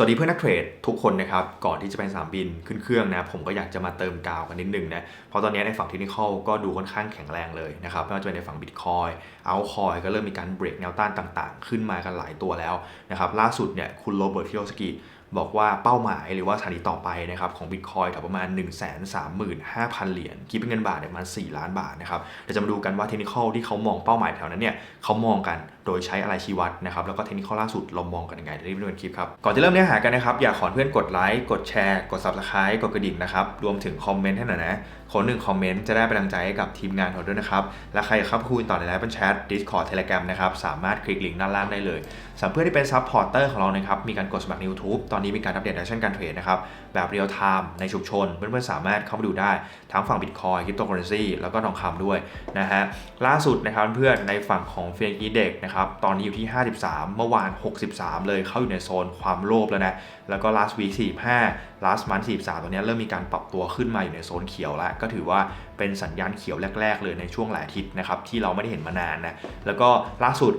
สวัสดีเพื่อนนักเทรดทุกคนนะครับ ก่อนที่จะไปสนามบินขึ้นเครื่องนะผมก็อยากจะมาเติมกาวกันนิดนึงนะเพราะตอนนี้ในฝั่งเทคนิคอลก็ดูค่อนข้างแข็งแรงเลยนะครับไม่ว่าจะเป็นในฝั่งบิตคอยเอาคอยก็เริ่มมีการเบรกแนวต้านต่าง ๆ ขึ้นมากันหลายตัวแล้วนะครับล่าสุดเนี่ยคุณโรเบิร์ตฮิโรสกิบอกว่าเป้าหมายหรือว่าสถานีต่อไปนะครับของ Bitcoin ถึงประมาณ 1 3 5 0 0 0 เหรียญคิดเป็นเงินบาทเนี่ยประมาณ 4 ล้านบาทนะครับเดี๋ยวจะมาดูกันว่าเทคนิคที่เขามองเป้าหมายแถวนั้นเนี่ยเขามองกัน โดยใช้อะไรชี้วัดนะครับแล้วก็เทคนิคล่าสุดเรามองกันยังไงเดี๋ยวรีบดูกันคลิปครับก่อนจะเริ่มเนื้อหากันนะครับอยากขอเพื่อนกดไลค์กดแชร์กด Subscribe กดกระดิ่งนะครับรวมถึงคอมเมนต์ให้หน่อยนะขอหนึ่งคอมเมนต์จะได้เป็นกำลังใจให้กับทีมงานเราด้วยนะครับและใครครับคุยต่อในไลฟ์เป็นแชท Discord Telegram นะครับสามารถคลิกลิงก์ด้านล่างได้เลยสำหรับเพื่อนที่เป็นซับพอร์เตอร์ของเรานะครับมีการกดสมัครใน YouTube ตอนนี้มีการอัปเดตดัชชั่นการเทรดนะครับแบบเรียลไทม์ในชุมชนเพื่อนๆสามารถเข้ามาดูได้ทั้งฝั่ง Bitcoin Cryptocurrency แล้วก็ทองคำด้วยนะฮะล่าสุดนะครับเพื่อนในฝั่งของเฟียกีเด็กนะครับตอนนี้อยู่ที่ 53 เมื่อวาน 63 เลยเข้าอยู่ในโซนความโลภแล้วนะ แล้วก็ last week 45 last month 43 ตัวนี้เริ่มมีการปรับตัวขึ้นมาอยู่ในโซนเขียวแล้ว ก็ถือว่าเป็นสัญญาณเขียวแรก ๆ เลยในช่วงหลายอาทิตย์นะครับ ที่เราไม่ได้เห็นมานานนะ แล้วก็ล่าสุด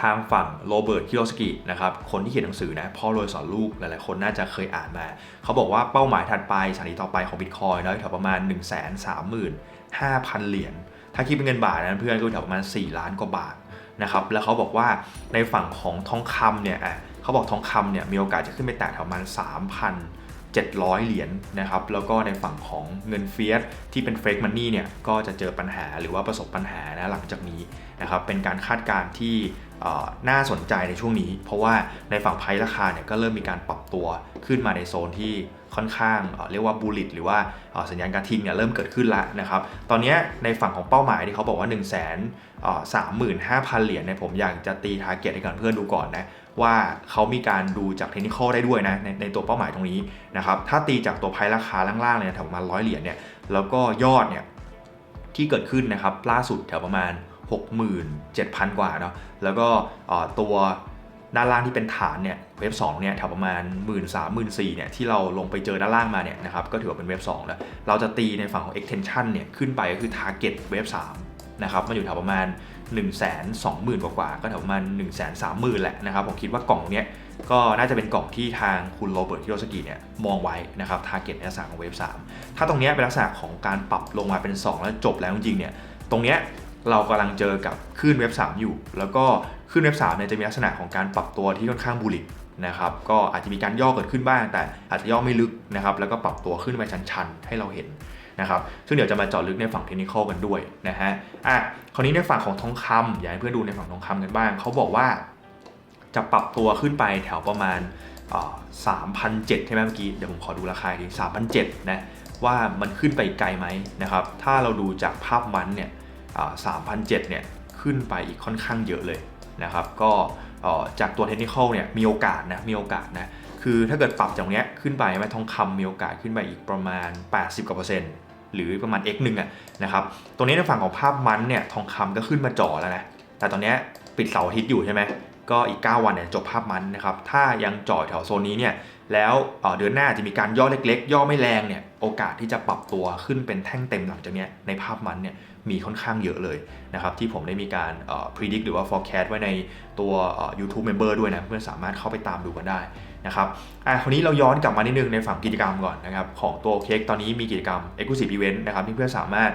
ทางฝั่งโรเบิร์ตคิโรสกินะครับคนที่เขียนหนังสือนะพ่อรวยสอนลูกหลายๆ คนน่าจะเคยอ่านมา เขาบอกว่าเป้าหมายถัดไปสถานีต่อไปของบิตคอยน์นะแถวประมาณ 1 3 5 0 0 0 เหรียญถ้าคิดเป็นเงินบาทนะเพื่อนก็แถวประมาณ 4 ล้านกว่าบาท นะครับแล้วเขาบอกว่าในฝั่งของทองคำเนี่ยเขาบอกทองคำเนี่ยมีโอกาสจะขึ้นไปแตะแถวประมาณ 700 เหรียญนนะครับ แล้วก็ในฝั่งของเงินเฟียสที่เป็นเฟกมันนี่เนี่ย ก็จะเจอปัญหาหรือว่าประสบปัญหานะหลังจากนี้นะครับ เป็นการคาดการณ์ที่น่าสนใจในช่วงนี้ เพราะว่าในฝั่งไพราคาเนี่ยก็เริ่มมีการปรับตัวขึ้นมาในโซนที่ค่อนข้างเรียกว่าบูลลิตหรือว่าสัญญาณการทิ้งเนี่ยเริ่มเกิดขึ้นแล้วนะครับ ตอนนี้ในฝั่งของเป้าหมายที่เขาบอกว่า 1 3 5 0 0 0 เหรียญเนี่ยผมอยากจะตีทาร์เก็ตให้กับเพื่อนดูก่อนนะ ว่าเขามีการดูจากเทคนิคได้ด้วยนะในในตัวเป้าหมายตรงนี้นะครับถ้าตีจากตัวไพราคาล่างๆเลยแถวประมาณร้อยเหรียญเนี่ยแล้วก็ยอดเนี่ยที่เกิดขึ้นนะครับล่าสุดแถวประมาณ 67,000 กว่าเนาะแล้วก็ตัวด้านล่างที่เป็นฐานเนี่ยเว็บ2เนี่ยแถวประมาณ 1 3 0 0 0 1 4เนี่ยที่เราลงไปเจอด้านล่างมาเนี่ยนะครับก็ถือว่าเป็นเว็บ2แล้วเราจะตีในฝั่งของ extension เนี่ยขึ้นไปก็คือ target เว็บ3นะครับมันอยู่แถวประมาณ 1 2 0 0 0 0 กว่า ก็แถวประมาณ1 3 0 0 0 0 แหละนะครับ ผมคิดว่ากล่องเนี้ยก็น่าจะเป็นกล่องที่ทางคุณโรเบิร์ตฮิโรสกิเนี่ยมองไว้นะครับทาร์เก็ตในลักษณะของเว็บ3ถ้าตรงนี้เป็นลักษณะของการปรับลงมาเป็น 2 แล้วจบแล้วจริงๆเนี่ยตรงเนี้ยเรากำลังเจอกับคลื่นเว็บ 3 อยู่ แล้วก็คลื่นเว็บ3เนี่ยจะมีลักษณะของการปรับตัวที่ค่อนข้างบูลิกนะครับก็อาจจะมีการย่อเกิดขึ้นบ้าง แต่อาจจะย่อไม่ลึกนะครับแล้วก็ปรับตัวขึ้นไปชันๆให้เราเห็น นะครับซึ่งเดี๋ยวจะมาเจาะลึกในฝั่งเทคนิคกันด้วยนะฮะอะคราวนี้ในฝั่งของทองคำอยากให้เพื่อนดูในฝั่งทองคำกันบ้างเขาบอกว่าจะปรับตัวขึ้นไปแถวประมาณสามพันเจ็ดใช่ไหมเมื่อกี้เดี๋ยวผมขอดูราคาทีสามพันเจ็ดนะว่ามันขึ้นไปไกลไหมนะครับ ถ้าเราดูจากภาพมันเนี่ย3,007เนี่ยขึ้นไปอีกค่อนข้างเยอะเลยนะครับ ก็จากตัวเทคนิคเนี่ยมีโอกาสนะ มีโอกาสนะ คือถ้าเกิดปรับจากเนี้ยขึ้นไปไหมทองคำมีโอกาสขึ้นไปอีกประมาณ 80กว่าเปอร์เซ็นต์ หรือประมาณ x หนึ่งอะนะครับตรงนี้ในฝั่งของภาพมันเนี่ยทองคำก็ขึ้นมาจ่อแล้วนะแต่ตอนนี้ปิดเสาร์อาทิตย์อยู่ใช่ไหมก็อีก 9 วันเนี่ยจบภาพมันนะครับถ้ายังจ่อแถวโซนนี้เนี่ยแล้วเดือนหน้าจะมีการย่อเล็กๆ ย่อไม่แรงเนี่ยโอกาสที่จะปรับตัวขึ้นเป็นแท่งเต็มหลังจากนี้ในภาพมันเนี่ยมีค่อนข้างเยอะเลยนะครับที่ผมได้มีการ predict หรือว่า forecast ไว้ในตัว YouTube Member ด้วยนะเพื่อนสามารถเข้าไปตามดูกันได้นะครับอะคราวนี้เราย้อนกลับมานิดนึงในฝั่งกิจกรรมก่อนนะครับของตัวเค้กตอนนี้มีกิจกรรม Exclusive Event นะครับที่เพื่อนสามารถ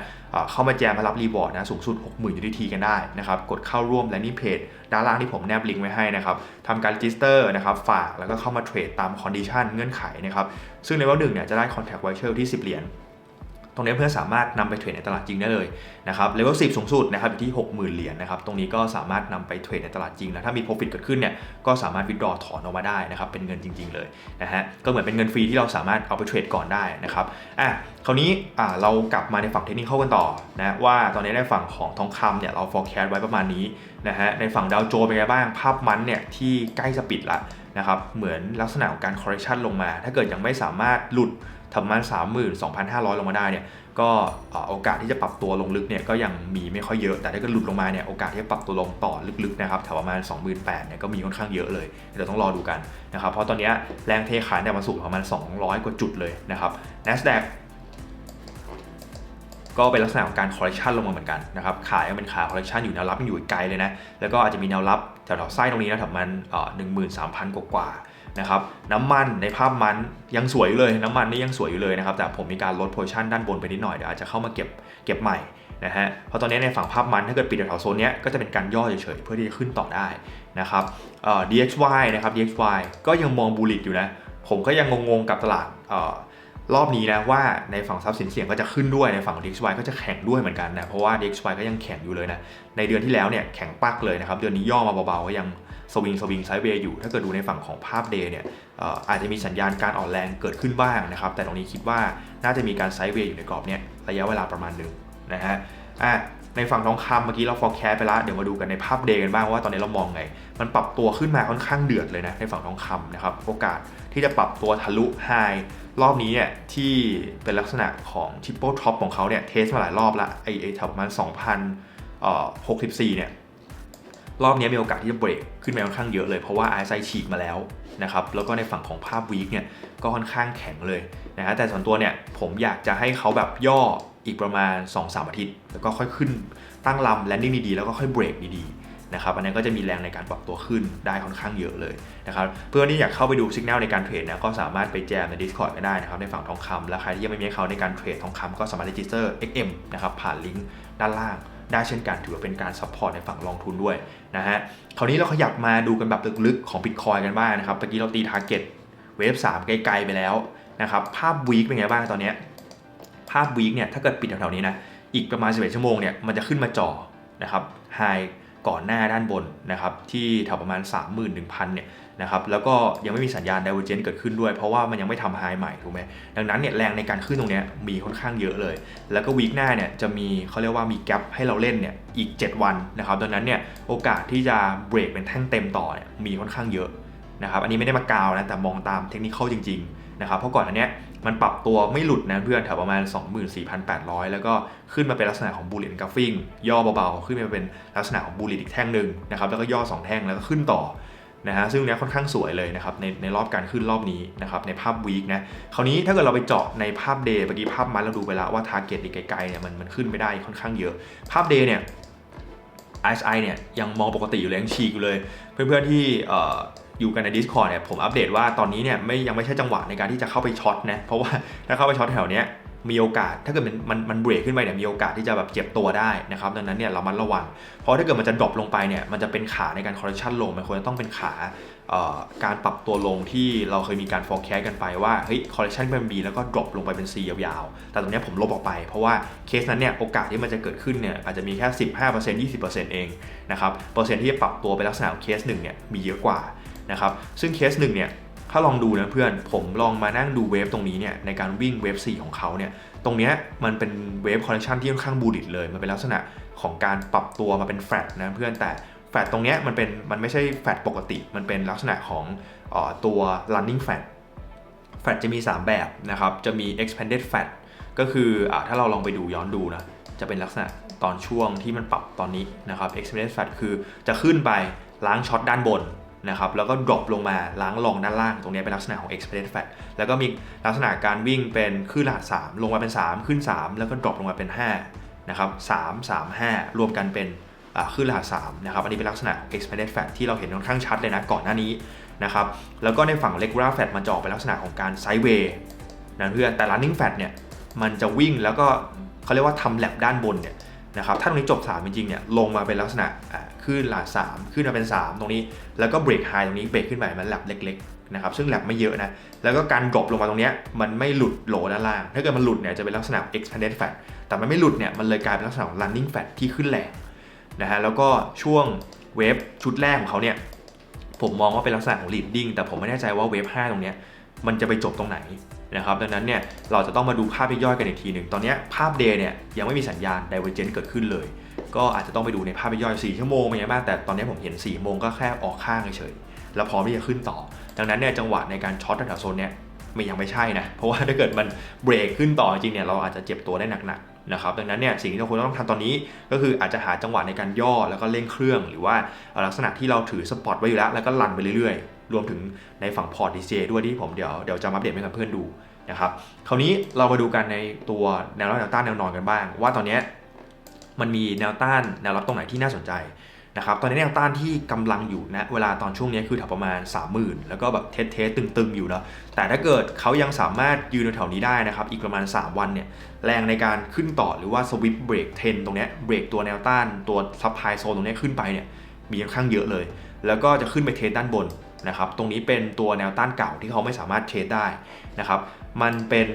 เข้ามาแจมมารับรีวอร์ดนะสูงสุด 60,000 UDT กันได้นะครับกดเข้าร่วมและนี่เพจด้านล่างที่ผมแนบลิงก์ไว้ให้นะครับทำการ register นะครับฝากแล้วก็เข้ามาเทรดตาม condition เงื่อนไขนะครับซึ่งในวันหนึ่งเนี่ยจะได้ contract voucher ที่ 10 เหรียญ ตรงนี้เพื่อนสามารถนำไปเทรดในตลาดจริงได้เลยนะครับเลเวล10สูงสุดนะครับอยู่ที่ 60,000 เหรียญนะครับตรงนี้ก็สามารถนำไปเทรดในตลาดจริง แล้วถ้ามี profit เกิดขึ้นเนี่ยก็สามารถวิดรอถอนออกมาได้นะครับเป็นเงินจริง ๆ เลยนะฮะก็เหมือนเป็นเงินฟรีที่เราสามารถเอาไปเทรดก่อนได้นะครับอะคราวนี้อ่าเรากลับมาในฝั่งเทคนิคเข้ากันต่อนะว่าตอนนี้ในฝั่งของทองคำเนี่ยเรา forecast ไว้ประมาณนี้นะฮะในฝั่งดาวโจเป็นไงบ้างภาพมันเนี่ยที่ใกล้จะปิดละนะครับเหมือนลักษณะของการ correction ลงมา ถ้าเกิดยังไม่สามารถหลุด ทำมัน32,500ลงมาได้เนี่ยก็โอกาสที่จะปรับตัวลงลึกเนี่ยก็ยังมีไม่ค่อยเยอะ แต่ถ้าเกิดหลุดลงมาเนี่ยโอกาสที่จะปรับตัวลงต่อลึกๆนะครับแถวประมาณ 28,000เนี่ยก็มีค่อนข้างเยอะเลยเดี๋ยวต้องรอดูกันนะครับเพราะตอนนี้แรงเทขายเนี่ยมาสูงประมาณ 200 กว่าจุดเลยนะครับ NASDAQ ก็เป็นลักษณะของการคอร์เรคชันลงมาเหมือนกันนะครับขายยังเป็นขาคอร์เรคชันอยู่แนวรับยังอยู่ไกลเลยนะแล้วก็อาจจะมีแนวรับแถวๆไส้ตรงนี้นะแถวมันหนึ่งหมื่นสามพันกว่า นะครับน้ำมันในภาพมันยังสวยอยู่เลย น้ำมันนี่ยังสวยอยู่เลยนะครับแต่ผมมีการลดโพชั่นด้านบนไปนิดหน่อยเดี๋ยวอาจจะเข้ามาเก็บเก็บใหม่นะฮะเพราะตอนนี้ในฝั่งภาพมันถ้าเกิดปิดแถวโซนนี้ก็จะเป็นการย่อเฉยๆเพื่อที่จะขึ้นต่อได้นะครับเอ่อ DXY นะครับ DXY ก็ยังมองบูลลิตอยู่นะ ผมก็ยังงงๆกับตลาดเอ่อรอบนี้นะว่าในฝั่งทรัพย์สินเสี่ยงก็จะขึ้นด้วยในฝั่ง DXY ก็จะแข็งด้วยเหมือนกันนะเพราะว่า DXY ก็ยังแข็งอยู่เลยนะในเดือนที่แล้วเนี่ยแข็งปักเลยนะครับเดือนนี้ย่อมาเบาๆก็ยัง สวิงสวิงไซด์เวย์อยู่ ถ้าเกิดดูในฝั่งของภาพเดย์เนี่ยอาจจะมีสัญญาณการอ่อนแรงเกิดขึ้นบ้างนะครับ แต่ตรงนี้คิดว่าน่าจะมีการไซด์เวย์อยู่ในกรอบเนี้ยระยะเวลาประมาณหนึ่งนะฮะอะในฝั่งทองคำเมื่อกี้เรา forecast ไปแล้วเดี๋ยวมาดูกันในภาพเดย์กันบ้างว่าตอนนี้เรามองไง มันปรับตัวขึ้นมาค่อนข้างเดือดเลยนะในฝั่งทองคำนะครับโอกาสที่จะปรับตัวทะลุไฮรอบนี้เนี่ยที่เป็นลักษณะของ triple top ของเขาเนี่ยเทสมาหลายรอบละไอไอแถวประมาณ2,064เนี่ย รอบนี้มีโอกาสที่จะเบรกขึ้นมาค่อนข้างเยอะเลยเพราะว่า RSI ฉีกมาแล้วนะครับแล้วก็ในฝั่งของภาพวีคเนี่ยก็ค่อนข้างแข็งเลยนะฮะแต่ส่วนตัวเนี่ยผมอยากจะให้เขาแบบย่ออีกประมาณ 2-3 อาทิตย์ แล้วก็ค่อยขึ้นตั้งลำแลนดิ้งดีๆแล้วก็ค่อยเบรกดีๆนะครับอันนี้ก็จะมีแรงในการปรับตัวขึ้นได้ค่อนข้างเยอะเลยนะครับเพื่อนที่อยากเข้าไปดูสัญญาณในการเทรดนะก็สามารถไปแจมใน Discord ก็ได้นะครับในฝั่งทองคำและใครที่ยังไม่มีเขาในการเทรดทองคำก็สามารถ register XM นะครับผ่านลิงก์ด้านล่าง ได้เช่นกันถือว่าเป็นการซัพพอร์ตในฝั่งลงทุนด้วยนะฮะคราวนี้เราขยับมาดูกันแบบลึกๆของ Bitcoin กันบ้างนะครับเมื่อกี้เราตีทาร์เก็ตเวฟ3ไกลๆไปแล้วนะครับภาพวีคเป็นไงบ้างตอนนี้ ภาพวีคเนี่ยถ้าเกิดปิดแถวๆนี้นะอีกประมาณ 11 ชั่วโมงเนี่ยมันจะขึ้นมาจ่อนะครับไฮ ก่อนหน้าด้านบนนะครับที่แถวประมาณ 31,000เนี่ยนะครับแล้วก็ยังไม่มีสัญญาณ divergence เกิดขึ้นด้วย เพราะว่ามันยังไม่ทำไฮใหม่ถูกไหมดังนั้นเนี่ยแรงในการขึ้นตรงนี้มีค่อนข้างเยอะเลย แล้วก็วีคหน้าเนี่ยจะมีเขาเรียกว่ามีแกลให้เราเล่นเนี่ยอีก 7 วันนะครับดังนั้นเนี่ยโอกาสที่จะเบรกเป็นแท่งเต็มต่อเนี่ยมีค่อนข้างเยอะ นะครับอันนี้ไม่ได้มากาวนะแต่มองตามเทคนิคเข้าจริงๆนะครับเพราะก่อนอันเนี้ยมันปรับตัวไม่หลุดนะเพื่อนแถวประมาณ 24,800 แล้วก็ขึ้นมาเป็นลักษณะของบูลลิตกราฟิงย่อเบาๆ ขึ้นมาเป็นลักษณะของบูลลิตอีกแท่งหนึ่งนะครับแล้วก็ย่อ 2 แท่งแล้วก็ขึ้นต่อนะฮะซึ่งเนี้ยค่อนข้างสวยเลยนะครับในในรอบการขึ้นรอบนี้นะครับในภาพวีคนะคราวนี้ถ้าเกิดเราไปเจาะในภาพเดย์เมื่อกี้ภาพมันเราดูไปแล้วว่าทาร์เก็ตอีกไกลๆเนี่ยมันมันขึ้นไม่ได้ค่อนข้างเยอะ ภาพเดย์เนี่ย RSI เนี่ยยังมองปกติอยู่เลยยังฉีกอยู่เลย เพื่อนๆที่ อยู่กันใน Discord เนี่ยผมอัปเดตว่าตอนนี้เนี่ยไม่ยังไม่ใช่จังหวะในการที่จะเข้าไปช็อตนะเพราะว่าถ้าเข้าไปช็อตแถวเนี้ยมีโอกาสถ้าเกิดมันมันมันเบรกขึ้นไปเนี่ยมีโอกาสที่จะแบบเจ็บตัวได้นะครับดังนั้นเนี่ยเรามันระวัง เพราะถ้าเกิดมันจะดรอปลงไปเนี่ยมันจะเป็นขาในการคอร์เรคชันลงมันควรจะต้องเป็นขาการปรับตัวลงที่เราเคยมีการ forecast กันไปว่าเฮ้ยคอร์เรคชันเป็น B แล้วก็ดรอปลงไปเป็น C ยาวๆ แต่ตรงนี้ผมลบออกไปเพราะว่าเคสนั้นเนี่ยโอกาสที่มันจะเกิดขึ้นเนี่ยอาจจะมีแค่ 15% 20%เองนะครับเปอร์เซ็นต์ที่จะปรับตัวเป็นลักษณะเคสหนึ่งเนี่ยมีเยอะกว่า นะครับซึ่งเคสหนึ่งเนี่ยถ้าลองดูนะเพื่อนผมลองมานั่งดูเวฟตรงนี้เนี่ยในการวิ่งเวฟ4ของเขาเนี่ยตรงนี้มันเป็นเวฟคอร์เรคชันที่ค่อนข้างบูลิตเลย มันเป็นลักษณะของการปรับตัวมาเป็นแฟลตนะเพื่อนแต่แฟลตตรงนี้มันเป็นมันไม่ใช่แฟลตปกติ มันเป็นลักษณะของอตัว running fat แฟลตจะมี 3 แบบนะครับจะมี expanded fat ก็คืออถ้าเราลองไปดูย้อนดูนะจะเป็นลักษณะตอนช่วงที่มันปรับตอนนี้นะครับ expanded fat คือจะขึ้นไปล้างช็อตด้านบน นะครับแล้วก็ drop ลงมาล้างลงด้านล่างตรงนี้เป็นลักษณะของ expanded fat แล้วก็มีลักษณะการวิ่งเป็นขึ้นรหัส3ลงมาเป็น 3 ขึ้น 3 แล้วก็ drop ลงมาเป็น5นะครับ3 3 5 รวมกันเป็นขึ้นรหัส3นะครับอันนี้เป็นลักษณะของ expanded fat ที่เราเห็นค่อนข้างชัดเลยนะก่อนหน้านี้นะครับแล้วก็ในฝั่ง regular fat มันจะออกเป็นลักษณะของการ sideways นะเพื่อนแต่ running fat เนี่ยมันจะวิ่งแล้วก็เขาเรียกว่าทำแลบด้านบนเนี่ย นะครับถ้าตรงนี้จบ 3 จริงๆเนี่ยลงมาเป็นลักษณะขึ้นหลาสามขึ้นมาเป็น 3 ตรงนี้ แล้วก็เบรกไฮตรงนี้เบรกขึ้นไปมันแลบเล็กๆนะครับซึ่งแลบไม่เยอะนะแล้วก็การดรอปลงมาตรงนี้มันไม่หลุดโหลด้านล่าง ถ้าเกิดมันหลุดเนี่ยจะเป็นลักษณะ expanded fat แต่มันไม่หลุดเนี่ยมันเลยกลายเป็นลักษณะของ running fat ที่ขึ้นแรงนะฮะแล้วก็ช่วงเวฟชุดแรกของเขาเนี่ยผมมองว่าเป็นลักษณะของ leading แต่ผมไม่แน่ใจว่าเวฟ5ตรงนี้มันจะไปจบตรงไหน นะครับดังนั้นเนี่ยเราจะต้องมาดูภาพย่อยกันอีกทีหนึ่งตอนนี้ภาพ day เนี่ยยังไม่มีสัญญาณ divergence เกิดขึ้นเลย ก็อาจจะต้องไปดูในภาพย่อย4ชั่วโมงเป็นยังไงบ้างแต่ตอนนี้ผมเห็น4โมงก็แค่ออกข้างเฉยแล้วพร้อมที่จะขึ้นต่อ ดังนั้นเนี่ยจังหวะในการช็อตแถวโซนเนี้ยไม่ยังไม่ใช่นะ เพราะว่าถ้าเกิดมันเบรกขึ้นต่อจริงเนี่ยเราอาจจะเจ็บตัวได้หนักๆนะครับ ดังนั้นเนี่ยสิ่งที่เราควรต้องทำตอนนี้ ก็คืออาจจะหาจังหวะในการย่อแล้วก็เร่งเครื่อง หรือว่าลักษณะที่เราถือสปอตไว้อยู่แล้วแล้วก็ลันไปเรื่อย รวมถึงในฝั่งพอร์ตดีเจด้วยที่ผมเดี๋ยวเดี๋ยวจะมาอัปเดตให้กับเพื่อนดูนะครับคราวนี้เรามาดูกันในตัวแนวรับแนวต้านแนวนอนกันบ้าง ว่าตอนนี้มันมีแนวต้านแนวรับตรงไหนที่น่าสนใจนะครับตอนนี้แนวต้านที่กำลังอยู่นะเวลาตอนช่วงนี้คือแถวประมาณ 30,000 แล้วก็แบบเทสเทสตึงๆ อยู่เนาะแต่ถ้าเกิดเขายังสามารถยืนแถวนี้ได้นะครับ อีกประมาณ 3 วันเนี่ยแรงในการขึ้นต่อหรือว่าสวิปเบรกเทนตรงเนี้ยเบรกตัวแนวต้านตัวซับไพโซนตรงเนี้ยขึ้นไปเนี่ยมีค่อนข้างเยอะเลย แล้วก็จะขึ้นไปเทสด้านบน นะครับ ตรงนี้เป็นตัวแนวต้านเก่าที่เขาไม่สามารถเทสได้นะครับ มันเป็น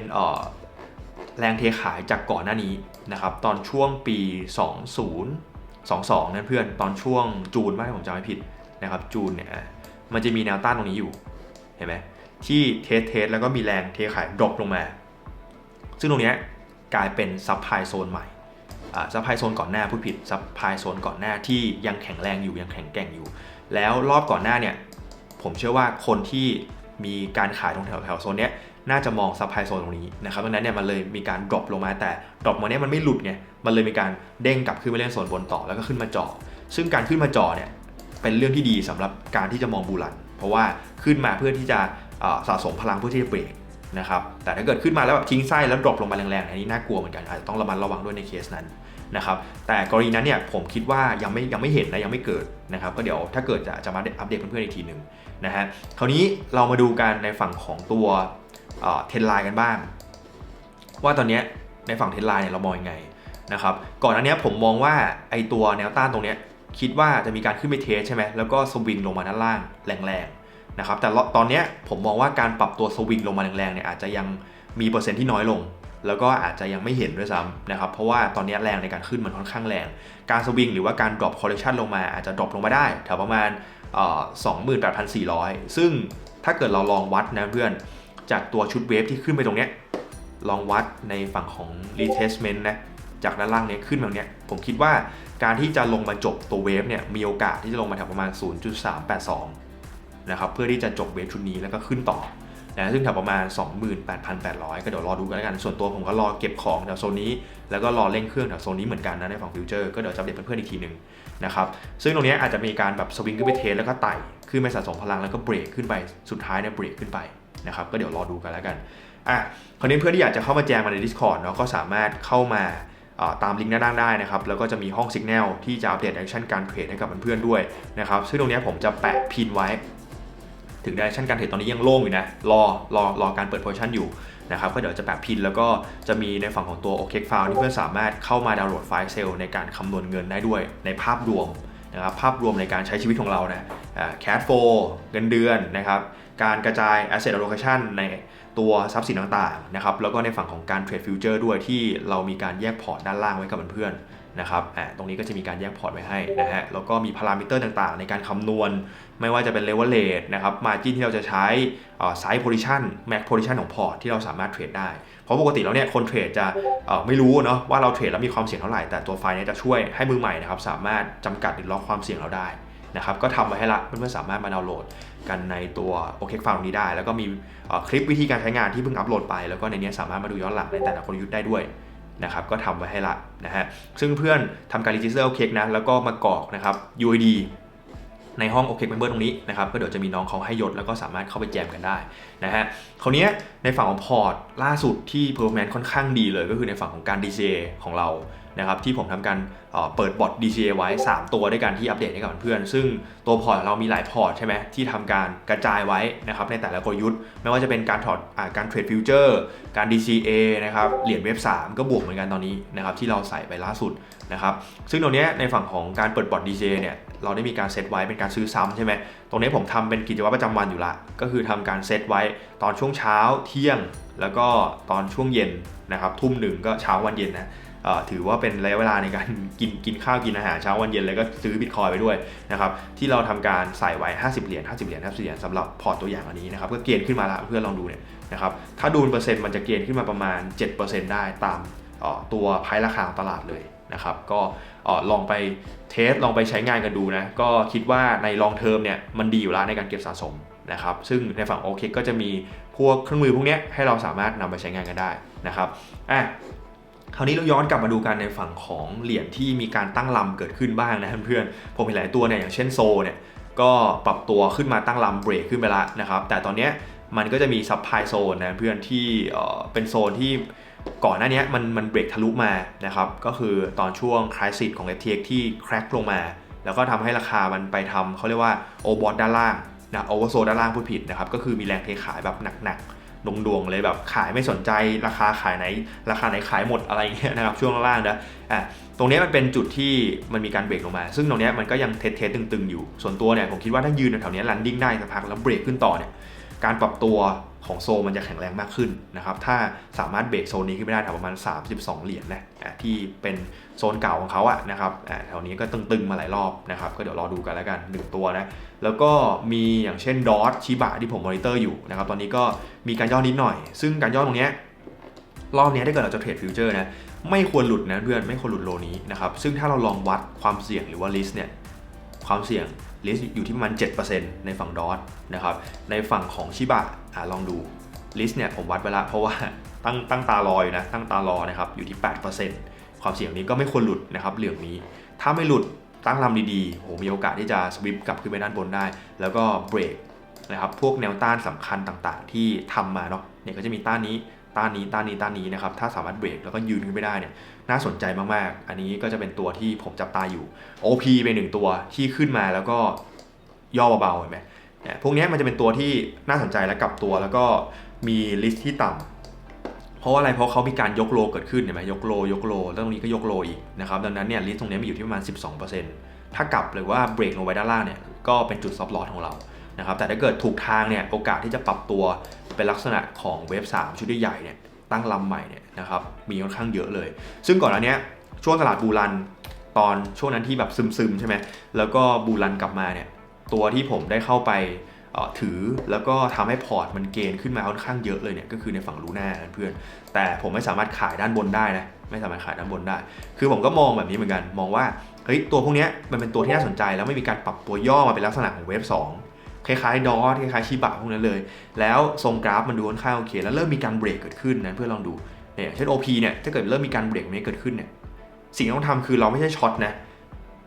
แรงเทขายจากก่อนหน้านี้นะครับ ตอนช่วงปี 20 22 นั่นเพื่อน ตอนช่วงจูนไม่ผมจำไม่ผิดนะครับ จูนเนี่ย มันจะมีแนวต้านตรงนี้อยู่ เห็นไหม ที่เทสเทสแล้วก็มีแรงเทขายดรอปลงมา ซึ่งตรงนี้กลายเป็นซับไพโซนใหม่ซับไพโซนก่อนหน้าผู้ผิดซับไพโซนก่อนหน้าที่ยังแข็งแรงอยู่ยังแข็งแกร่งอยู่ แล้วรอบก่อนหน้าเนี่ย ผมเชื่อว่าคนที่มีการขายตรงแถวแถวโซนเนี้ยน่าจะมองซับไพโซนตรงนี้นะครับดังนั้นเนี่ยมันเลยมีการดรอปลงมาแต่ดรอปมาเนี้ยมันไม่หลุดไงมันเลยมีการเด้งกลับขึ้นมาเล่นโซนบนต่อแล้วก็ขึ้นมาจ่อซึ่งการขึ้นมาจ่อเนี่ยเป็นเรื่องที่ดีสำหรับการที่จะมองบูลัน เพราะว่าขึ้นมาเพื่อที่จะสะสมพลังเพื่อที่จะเบรก นะครับแต่ถ้าเกิดขึ้นมาแล้วแบบทิ้งไส้แล้วดรอปลงมาแรงๆอันนี้น่ากลัวเหมือนกันอาจจะต้องระมัดระวังด้วยในเคสนั้นนะครับแต่กรณีนั้นเนี่ยผมคิดว่ายังไม่ยังไม่เห็นนะยังไม่เกิดนะครับก็เดี๋ยวถ้าเกิดจะจะมาอัปเดตเพื่อนๆอีกทีหนึ่งนะฮะคราวนี้เรามาดูกันในฝั่งของตัวเทนไลน์กันบ้าง ว่าตอนนี้ในฝั่งเทนไลน์เนี่ยเรามองยังไงนะครับก่อนอันนี้ผมมองว่าไอตัวแนวต้านตรงนี้คิดว่าจะมีการขึ้นไปเทสใช่ไหมแล้วก็สวิงลงมาด้านล่างแรงๆ นะครับแต่ตอนนี้ผมมองว่าการปรับตัวสวิงลงมาแรงๆเนี่ยอาจจะยังมีเปอร์เซ็นต์ที่น้อยลง แล้วก็อาจจะยังไม่เห็นด้วยซ้ำนะครับเพราะว่าตอนนี้แรงในการขึ้นมันค่อนข้างแรง การสวิงหรือว่าการดรอปคอลเลคชันลงมาอาจจะดรอปลงมาได้แถวประมาณ28,400 ซึ่งถ้าเกิดเราลองวัดนะเพื่อนจากตัวชุดเวฟที่ขึ้นไปตรงเนี้ยลองวัดในฝั่งของ retestment นะจากด้านล่างเนี้ยขึ้นแบบเนี้ยผมคิดว่าการที่จะลงมาจบตัวเวฟเนี่ยมีโอกาสที่จะลงมาแถวประมาณ 0.382 นะครับเพื่อที่จะจบเวฟชุดนี้แล้วก็ขึ้นต่อนะซึ่งแถวประมาณ 28,800 ก็เดี๋ยวรอดูกันแล้วกัน ส่วนตัวผมก็รอเก็บของแถวโซนนี้ แล้วก็รอเร่งเครื่องแถวโซนนี้เหมือนกันนะในฝั่งฟิวเจอร์ก็เดี๋ยวจะเด็ดเพื่อนๆอีกทีหนึ่งนะครับ ซึ่งตรงนี้อาจจะมีการแบบสวิงขึ้นไปเทสแล้วก็ไต่ขึ้นไปสะสมพลังแล้วก็เบรกขึ้นไปสุดท้ายเนี่ยเบรกขึ้นไปนะครับก็เดี๋ยวรอดูกันแล้วกันอะคราวนี้เพื่อนที่อยากจะเข้ามาแจมมาใน Discord เนาะก็สามารถเข้ามาตามลิงก์ด้านล่างได้นะครับ แล้วก็จะมีห้องสัญญาณที่จะอัปเดตแอคชั่นการเทรดให้กับเพื่อนๆด้วยนะครับซึ่งตรงนี้ผมจะแปะพินไว้ ถึงแอคชั่นการเทรดตอนนี้ยังโล่งอยู่นะ รอรอรอการเปิดโพชั่นอยู่นะครับก็เดี๋ยวจะแปะพินแล้วก็จะมีในฝั่งของตัว OK File ที่เพื่อนสามารถเข้ามาดาวน์โหลดไฟล์เซลล์ในการคำนวณเงินได้ด้วยในภาพรวมนะครับภาพรวมในการใช้ชีวิตของเรานะแคชโฟเงินเดือนนะครับการกระจาย asset allocation ในตัวทรัพย์สินต่างๆนะครับแล้วก็ในฝั่งของการเทรดฟิวเจอร์ด้วยที่เรามีการแยกพอร์ตด้านล่างไว้กับเพื่อนๆ นะครับอ่าตรงนี้ก็จะมีการแยกพอร์ตไว้ให้นะฮะ แล้วก็มีพารามิเตอร์ต่างๆ ในการคำนวณ ไม่ว่าจะเป็นเลเวลเลทนะครับ มาจิ้นที่เราจะใช้ไซส์โพซิชันแม็กโพซิชันของพอร์ตที่เราสามารถเทรดได้ เพราะปกติแล้วเนี่ยคนเทรดจะไม่รู้เนาะว่าเราเทรดแล้วมีความเสี่ยงเท่าไหร่ แต่ตัวไฟล์นี้จะช่วยให้มือใหม่นะครับสามารถจำกัดหรือล็อกความเสี่ยงเราได้นะครับ ก็ทำไว้ให้ละเพื่อนๆสามารถมาดาวน์โหลดกันในตัว OK ฟังนี้ได้ แล้วก็มีคลิปวิธีการใช้งานที่เพิ่งอัปโหลดไป แล้วก็ในนี้สามารถมาดูย้อนหลังในแต่ละกลยุทธ์ได้ด้วย นะครับก็ทำไว้ให้ละนะฮะซึ่งเพื่อนทำการรีจิสเตอร์ OK นะแล้วก็มากรอกนะครับ UID ในห้องโอเคเมมเบอร์ตรงนี้นะครับก็เดี๋ยวจะมีน้องเขาให้ยศแล้วก็สามารถเข้าไปแจมกันได้นะฮะคราวนี้ในฝั่งของพอร์ตล่าสุดที่ performance ค่อนข้างดีเลยก็คือในฝั่งของการ DCA ของเรา นะครับที่ผมทำการเปิดบอท DCA ไว้ 3 ตัวด้วยกันที่อัปเดตให้กับเพื่อนซึ่งตัวพอร์ตเรามีหลายพอร์ตใช่ไหมที่ทำการกระจายไว้นะครับในแต่ละกลยุทธ์ ไม่ว่าจะเป็นการถอดอการเทรดฟิวเจอร์การ DCA นะครับเหรียญเว็บ 3 ก็บวกเหมือนกันตอนนี้นะครับที่เราใส่ไปล่าสุดนะครับซึ่งตรงนี้ในฝั่งของการเปิดบอท DCA เนี่ยเราได้มีการเซตไว้เป็นการซื้อซ้ำใช่ไหม ตรงนี้ผมทำเป็นกิจวัตรประจำวันอยู่ละ ก็คือทำการเซตไว้ตอนช่วงเช้าเที่ยง แล้วก็ตอนช่วงเย็นนะครับทุ่มหนึ่งก็เช้าวันเย็นนะ ถือว่าเป็นระยะเวลาในการกินกินข้าวกินอาหารเช้าวันเย็นแล้วก็ซื้อบิตคอยไปด้วยนะครับที่เราทำการใส่ไว้ 50 เหรียญ 50 เหรียญ 50 เหรียญสำหรับพอร์ตตัวอย่างอันนี้นะครับก็เกณฑ์ขึ้นมาละเพื่อนลองดูเนี่ยนะครับถ้าดูเปอร์เซ็นต์มันจะเกณฑ์ขึ้นมาประมาณ 7%ได้ตามตัวไพ่ราคาตลาดเลยนะครับก็ลองไปเทสลองไปใช้งานกันดูนะก็คิดว่าในลองเทอมเนี่ยมันดีอยู่แล้วในการเก็บสะสมนะครับซึ่งในฝั่งโอเคก็จะมีพวกเครื่องมือพวกนี้ให้เราสามารถนำไปใช้งานกันได้นะครับอะ คราวนี้เราย้อนกลับมาดูกันในฝั่งของเหรียญที่มีการตั้งลำเกิดขึ้นบ้างนะเพื่อนๆ ผมเห็นหลายตัวเนี่ยอย่างเช่นโซเนี่ยก็ปรับตัวขึ้นมาตั้งลำเบรกขึ้นไปละนะครับ แต่ตอนนี้มันก็จะมีซับไพโซนนะเพื่อนที่เป็นโซนที่ก่อนหน้านี้มันมันเบรกทะลุมานะครับ ก็คือตอนช่วงคลายสิทของ FTX ที่แครกลงมา แล้วก็ทำให้ราคามันไปทำเขาเรียกว่าโอบอทด้านล่างนะโอเวอร์โซด้านล่างพูดผิดนะครับ ก็คือมีแรงเทขายแบบหนักๆ ดวงๆเลยแบบขายไม่สนใจราคาขายไหน ราคาไหนขายหมดอะไรเงี้ยนะครับช่วงล่างนะอะตรงนี้มันเป็นจุดที่มันมีการเบรกลงมา ซึ่งตรงนี้มันก็ยังเทสเทสตึงๆอยู่ ส่วนตัวเนี่ยผมคิดว่าถ้ายืนแถวๆนี้ลันดิ้งได้สักพักแล้วเบรกขึ้นต่อเนี่ย การปรับตัวของโซนมันจะแข็งแรงมากขึ้นนะครับ ถ้าสามารถเบรกโซนนี้ขึ้นไม่ได้แถวประมาณ 32 เหรียญนะที่เป็นโซนเก่าของเขาอะนะครับแถวนี้ก็ตึงๆมาหลายรอบนะครับ ก็เดี๋ยวรอดูกันแล้วกันหนึ่งตัวนะ แล้วก็มีอย่างเช่นดอทชิบะที่ผมมอนิเตอร์อยู่นะครับ ตอนนี้ก็มีการย่อนิดหน่อย ซึ่งการย่อตรงเนี้ยรอบนี้ถ้าเกิดเราจะเทรดฟิวเจอร์นะ ไม่ควรหลุดนะเพื่อน ไม่ควรหลุดโลนี้นะครับ ซึ่งถ้าเราลองวัดความเสี่ยงหรือว่าลิสเนี่ย ความเสี่ยง ลิสอยู่ที่ประมาณ 7%ในฝั่งดอทนะครับ ในฝั่งของชิบะอะลองดูลิสต์เนี่ยผมวัดไปละเพราะว่าตั้งตั้งตารออยู่นะตั้งตารอนะครับอยู่ที่ 8%ความเสี่ยงนี้ก็ไม่ควรหลุดนะครับเหลืองนี้ ถ้าไม่หลุดตั้งลำดีๆโหมีโอกาสที่จะสวิปกลับขึ้นไปด้านบนได้ แล้วก็เบรกนะครับพวกแนวต้านสำคัญต่างๆ ที่ทำมาเนาะเนี่ยก็จะมีต้านนี้ ต้านนี้ต้านนี้ต้านนี้นะครับถ้าสามารถเบรกแล้วก็ยืนขึ้นไปได้เนี่ยน่าสนใจมากๆ อันนี้ก็จะเป็นตัวที่ผมจับตาอยู่ OP เป็นหนึ่งตัวที่ขึ้นมาแล้วก็ย่อเบาๆเห็นไหมเนี่ยพวกนี้มันจะเป็นตัวที่น่าสนใจและกลับตัวแล้วก็มีลิสต์ที่ต่ำเพราะอะไรเพราะเขามีการยกโลเกิดขึ้นเห็นไหมยกโลยกโลแล้วตรงนี้ก็ยกโลอีกนะครับดังนั้นเนี่ยลิสต์ตรงนี้มีอยู่ที่ประมาณ 12%ถ้ากลับหรือว่าเบรกลงไปด้านล่างเนี่ยก็เป็นจุดซับลอสของเรา นะครับแต่ถ้าเกิดถูกทางเนี่ยโอกาสที่จะปรับตัวเป็นลักษณะของเวฟ3ชุดใหญ่เนี่ยตั้งลำใหม่เนี่ยนะครับมีค่อนข้างเยอะเลย ซึ่งก่อนหน้านี้ช่วงตลาดบูรันตอนช่วงนั้นที่แบบซึมๆใช่ไหมแล้วก็บูรันกลับมาเนี่ยตัวที่ผมได้เข้าไปถือแล้วก็ทำให้พอร์ตมันเกณฑ์ขึ้นมาค่อนข้างเยอะเลยเนี่ยก็คือในฝั่งลูน่าเพื่อน แต่ผมไม่สามารถขายด้านบนได้นะไม่สามารถขายด้านบนได้ คือผมก็มองแบบนี้เหมือนกัน มองว่าเฮ้ยตัวพวกนี้มันเป็นตัวที่น่าสนใจแล้วไม่มีการปรับตัวย่อมาเป็นลักษณะของเวฟ2 คล้ายๆดอทคล้ายๆชิบะพวกนั้นเลย แล้วทรงกราฟมันดูค่อนข้างโอเค แล้วเริ่มมีการเบรกเกิดขึ้นนะเพื่อลองดูเนี่ยเช่น OP เนี่ยถ้าเกิดเริ่มมีการเบรกนี้เกิดขึ้นเนี่ยสิ่งที่ต้องทำคือเราไม่ใช่ช็อตนะ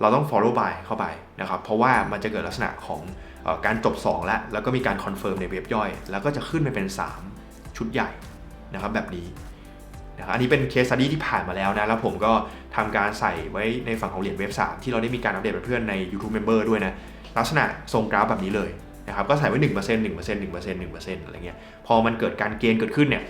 เราต้อง follow by เข้าไปนะครับเพราะว่ามันจะเกิดลักษณะของออการจบ 2 แล้ว แล้วก็มีการคอนเฟิร์มในเว็บย่อย แล้วก็จะขึ้นไปเป็น 3 ชุดใหญ่นะครับแบบนี้นะครับอันนี้เป็นเคส e ั t ดี้ที่ผ่านมาแล้วนะ แล้วผมก็ทำการใส่ไว้ในฝั่งของเหรียญเว็บ3ที่เราได้มีการอัปเดตเพื่อนใน YouTube Member ด้วยนะ ลักษณะทรงกราฟแบบนี้เลย นะครับก็ใส่ไว้ 1% 1% 1% 1%อะไรเงี้ยพอมันเกิดการเกณฑ์เกิดขึ้นเนี่ย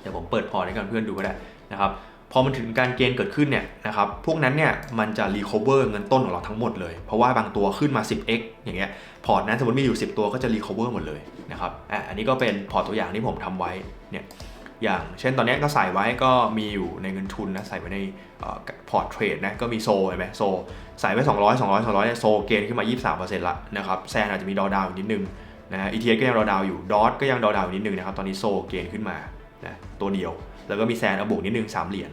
เดี๋ยวผมเปิดพอร์ตให้กับเพื่อนดูก็ได้นะครับพอมันถึงการเกณฑ์เกิดขึ้นเนี่ยนะครับพวกนั้นเนี่ยมันจะรีคอเวอร์เงินต้นของเราทั้งหมดเลย เพราะว่าบางตัวขึ้นมา 10x อย่างเงี้ยพอร์ตนั้นสมมติมีอยู่ 10 ตัวก็จะรีคอเวอร์หมดเลยนะครับอะอันนี้ก็เป็นพอร์ตตัวอย่างที่ผมทำไว้เนี่ย อย่างเช่นตอนนี้ก็ใส่ไว้ก็มีอยู่ในเงินทุนนะใส่ไว้ในพอร์ตเทรดนะก็มีโซเห็นไหมโซใส่ไว้ 200 200 200เนี่ยโซเกณฑ์ขึ้นมา 23%ละนะครับแซนอาจจะมีดอดาวอยู่นิดนึงนะฮะ ETH ก็ยังดอดาวอยู่ดอทก็ยังดอดาวนิดนึงนะครับตอนนี้โซเกณฑ์ขึ้นมานะตัวเดียว แล้วก็มีแซนเอาบวกนิดนึง 3 เหรียญ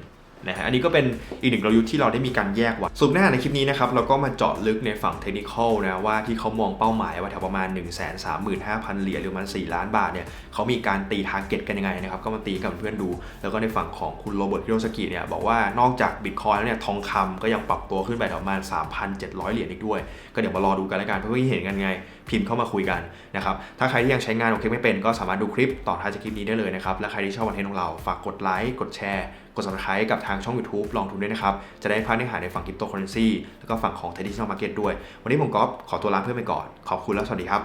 นะฮะอันนี้ก็เป็นอีกหนึ่งกลยุทธ์ที่เราได้มีการแยกไว้สุดหน้าในคลิปนี้นะครับเราก็มาเจาะลึกในฝั่งเทคนิคอลนะว่าที่เขามองเป้าหมายว่าแถวประมาณ 1 3 5 0 0 0 เหรียญหรือมัน 4 ล้านบาทเนี่ยเขามีการตีทาร์เก็ตกันยังไงนะครับก็มาตีกับเพื่อนดู แล้วก็ในฝั่งของคุณโรเบิร์ตฮิโรสกิเนี่ยบอกว่านอกจากบิตคอยแล้วเนี่ยทองคำก็ยังปรับตัวขึ้นไปแถวประมาณ 3,700 เหรียญอีกด้วย ก็เดี๋ยวมารอดูกันแล้วกันเพื่อที่เห็นกันไง พิมพ์เข้ามาคุยกันนะครับ ถ้าใครที่ยังใช้งานโอเคไม่เป็นก็สามารถดูคลิปต่อท้ายจากคลิปนี้ได้เลยนะครับ และใครที่ชอบคอนเทนต์ของเราฝากกดไลค์กดแชร์ กด subscribe กับทางช่อง YouTube ลองทุนด้วยนะครับ จะได้พลาดเนื้อหาในฝั่งคริปโตเคอเรนซีแล้วก็ฝั่งของ traditional market ด้วย วันนี้ผมก๊อฟขอตัวลาเพื่อนไปก่อนขอบคุณและสวัสดีครับ